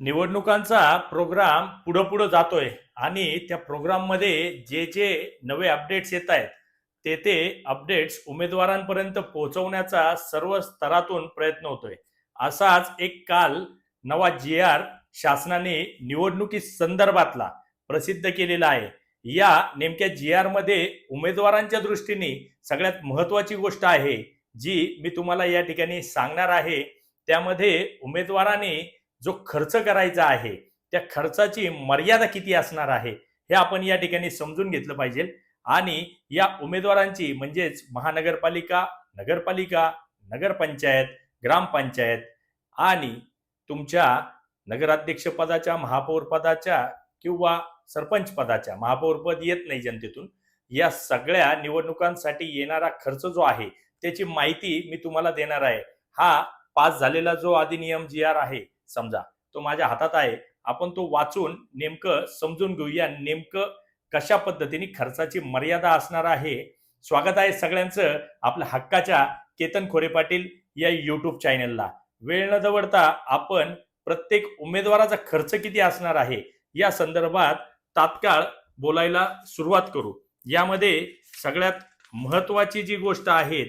निवडणुकांचा प्रोग्राम पुढं पुढं जातोय आणि त्या प्रोग्राममध्ये जे जे नवे अपडेट्स येत आहेत ते ते अपडेट्स उमेदवारांपर्यंत पोहोचवण्याचा सर्व स्तरातून प्रयत्न होतोय. असाच एक काल नवा जी आर शासनाने निवडणुकी संदर्भातला प्रसिद्ध केलेला आहे. या नेमक्या जी आरमध्ये उमेदवारांच्या दृष्टीने सगळ्यात महत्वाची गोष्ट आहे जी मी तुम्हाला या ठिकाणी सांगणार आहे. त्यामध्ये उमेदवाराने जो खर्च करायचा आहे त्या खर्चाची मर्यादा किती असणार आहे हे आपण या ठिकाणी समजून घेतलं पाहिजे. आणि या उमेदवारांची म्हणजेच महानगरपालिका नगरपालिका नगरपंचायत ग्रामपंचायत आणि तुमच्या नगराध्यक्षपदाच्या महापौरपदाच्या किंवा सरपंच पदाच्या महापौरपद येत नाही जनतेतून या सगळ्या निवडणुकांसाठी येणारा खर्च जो आहे त्याची माहिती मी तुम्हाला देणार आहे. हा पास झालेला जो अधिनियम जी आर आहे समजा. तो माझ्या हातात आहे. आपण तो वाचून नेमकं समजून घेऊया. नेमकं कशा पद्धतीने खर्चाची मर्यादा असणार आहे? स्वागत आहे सगळ्यांचं आपल्या हक्काच्या केतन खोरे पाटील या युट्यूब चॅनलला वेळ न दवडता आपण प्रत्येक उमेदवाराचा खर्च किती असणार आहे? या संदर्भात तात्काळ बोलायला सुरुवात करू. यामध्ये सगळ्यात महत्वाची जी गोष्ट आहे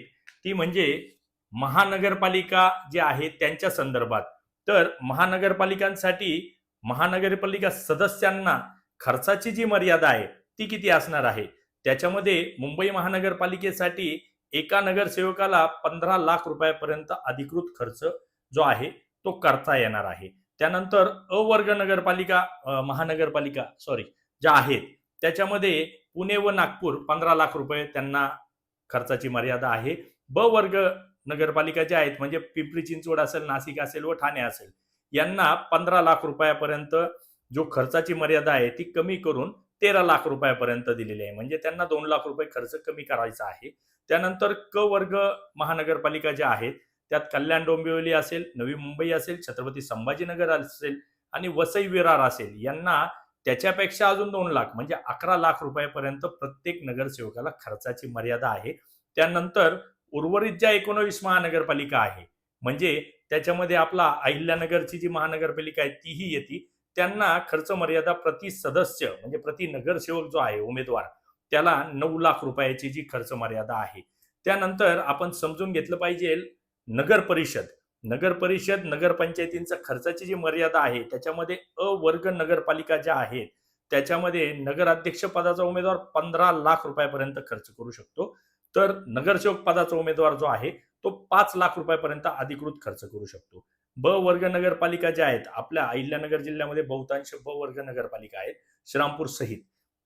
ती म्हणजे महानगरपालिका जे आहे त्यांच्या संदर्भात. तर महानगरपालिकांसाठी महानगरपालिका सदस्यांना खर्चाची जी मर्यादा आहे ती किती असणार आहे? त्याच्यामध्ये मुंबई महानगरपालिकेसाठी एका नगरसेवकाला पंधरा लाख रुपयापर्यंत अधिकृत खर्च जो आहे तो करता येणार आहे. त्यानंतर अवर्ग नगरपालिका महानगरपालिका सॉरी ज्या आहेत त्याच्यामध्ये पुणे व नागपूर पंधरा लाख रुपये त्यांना खर्चाची मर्यादा आहे. ब वर्ग नगरपालिका ज्या आहेत म्हणजे पिंपरी चिंचवड असेल नाशिक असेल व ठाणे असेल यांना पंधरा लाख रुपयापर्यंत जो खर्चाची मर्यादा आहे ती कमी करून तेरा लाख रुपयापर्यंत दिलेली आहे. म्हणजे त्यांना दोन लाख रुपये खर्च कमी करायचा आहे. त्यानंतर क वर्ग महानगरपालिका ज्या आहेत त्यात कल्याण डोंबिवली असेल नवी मुंबई असेल छत्रपती संभाजीनगर असेल आणि वसई विरार असेल यांना त्याच्यापेक्षा अजून दोन लाख म्हणजे अकरा लाख रुपयापर्यंत प्रत्येक नगरसेवकाला खर्चाची मर्यादा आहे. त्यानंतर उर्वरित ज्या एकोणवीस महानगरपालिका आहे म्हणजे त्याच्यामध्ये आपला अहिल्यानगरची जी महानगरपालिका आहे तीही येते. त्यांना खर्च मर्यादा प्रति सदस्य म्हणजे प्रति नगरसेवक जो आहे उमेदवार त्याला नऊ लाख रुपयाची जी खर्च मर्यादा आहे. त्यानंतर आपण समजून घेतलं पाहिजे नगर परिषद. नगर परिषद नगरपंचायतींचा खर्चाची जी मर्यादा आहे त्याच्यामध्ये अ वर्ग नगरपालिका ज्या आहेत त्याच्यामध्ये नगराध्यक्ष पदाचा उमेदवार पंधरा लाख रुपयापर्यंत खर्च करू शकतो. तर नगरसेवक पदाचा उमेदवार जो आहे तो पाच लाख रुपयापर्यंत अधिकृत खर्च करू शकतो. ब वर्ग नगरपालिका ज्या आहेत आपल्या अहिल्यानगर जिल्ह्यामध्ये बहुतांश ब वर्ग नगरपालिका आहेत श्रामपूर सहित.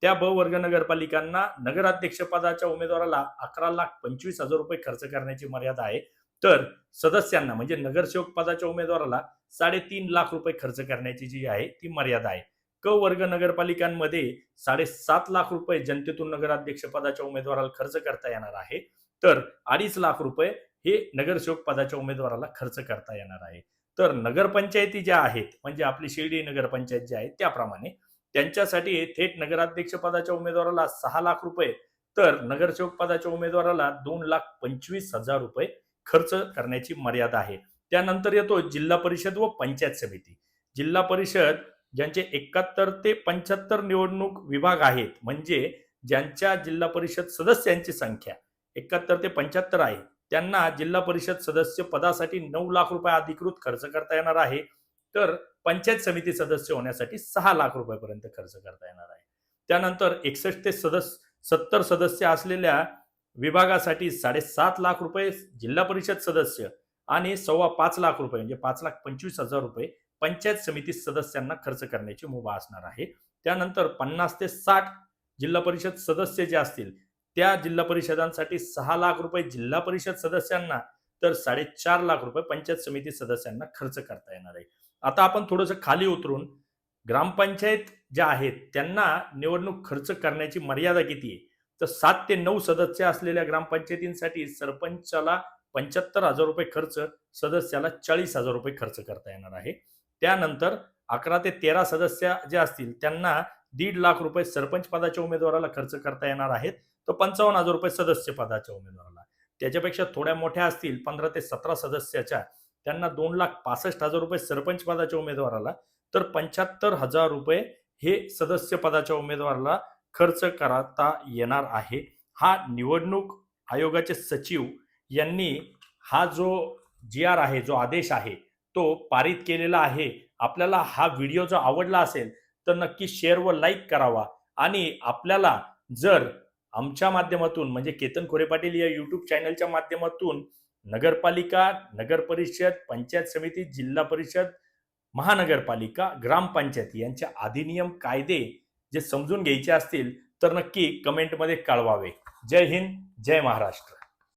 त्या ब वर्ग नगरपालिकांना नगराध्यक्ष पदाच्या उमेदवाराला अकरा लाख पंचवीस हजार रुपये खर्च करण्याची मर्यादा आहे. तर सदस्यांना म्हणजे नगरसेवक पदाच्या उमेदवाराला साडेतीन लाख रुपये खर्च करण्याची जी आहे ती मर्यादा आहे. क वर्ग नगरपालिकांमध्ये साडेसात लाख रुपये जनतेतून नगराध्यक्ष पदाच्या उमेदवाराला खर्च करता येणार आहे. तर अडीच लाख रुपये हे नगरसेवक पदाच्या उमेदवाराला खर्च करता येणार आहे. तर नगरपंचायती ज्या आहेत म्हणजे आपली शिर्डी नगरपंचायत ज्या आहेत त्याप्रमाणे त्यांच्यासाठी थेट नगराध्यक्ष पदाच्या उमेदवाराला सहा लाख रुपये तर नगरसेवक पदाच्या उमेदवाराला दोन लाख पंचवीस हजार रुपये खर्च करण्याची मर्यादा आहे. त्यानंतर येतो जिल्हा परिषद व पंचायत समिती. जिल्हा परिषद ज्यांचे एकाहत्तर ते पंच्याहत्तर निवडणूक विभाग आहेत म्हणजे ज्यांच्या जिल्हा परिषद सदस्यांची संख्या एकाहत्तर ते पंच्याहत्तर आहे त्यांना जिल्हा परिषद सदस्य पदासाठी नऊ लाख रुपये अधिकृत खर्च करता येणार आहे तर पंचायत समिती सदस्य होण्यासाठी सहा लाख रुपयापर्यंत खर्च करता येणार आहे. त्यानंतर एकसष्ट ते सदस्य सत्तर सदस्य असलेल्या विभागासाठी साडेसात लाख रुपये जिल्हा परिषद सदस्य आणि सव्वा पाच लाख रुपये म्हणजे पाच लाख पंचवीस हजार रुपये पंचायत समिती सदस्यांना खर्च करण्याची मुभा असणार आहे. त्यानंतर पन्नास ते साठ जिल्हा परिषद सदस्य जे असतील त्या जिल्हा परिषदांसाठी सहा लाख रुपये जिल्हा परिषद सदस्यांना तर साडेचार लाख रुपये पंचायत समिती सदस्यांना खर्च करता येणार आहे. आता आपण थोडंसं खाली उतरून ग्रामपंचायत ज्या आहेत त्यांना निवडणूक खर्च करण्याची मर्यादा किती आहे? तर सात ते नऊ सदस्य असलेल्या ग्रामपंचायतींसाठी सरपंचाला पंच्याहत्तर हजार रुपये खर्च सदस्याला चाळीस हजार रुपये खर्च करता येणार आहे. त्यानंतर अकरा ते तेरा सदस्य जे असतील त्यांना दीड लाख रुपये सरपंच पदाच्या उमेदवाराला खर्च करता येणार आहेत. तर पंचावन्न हजार रुपये सदस्य पदाच्या उमेदवाराला त्याच्यापेक्षा थोड्या मोठ्या असतील पंधरा ते सतरा सदस्याच्या त्यांना दोन लाख पासष्ट हजार रुपये सरपंच पदाच्या उमेदवाराला तर पंच्याहत्तर हजार रुपये हे सदस्य पदाच्या उमेदवाराला खर्च करता येणार आहे. हा निवडणूक आयोगाचे सचिव यांनी हा जो जी आर आहे जो आदेश आहे तो पारित केलेला आहे. आपल्याला हा व्हिडिओ जर आवडला असेल तर नक्की शेअर व लाईक करावा. आणि आपल्याला जर आमच्या माध्यमातून म्हणजे केतन खोरे पाटील या यूट्यूब चॅनलच्या माध्यमातून नगरपालिका नगर परिषद पंचायत समिती जिल्हा परिषद महानगरपालिका ग्रामपंचायत यांच्या अधिनियम कायदे जे समजून घ्यायचे असतील तर नक्की कमेंटमध्ये कळवावे. जय हिंद जय महाराष्ट्र.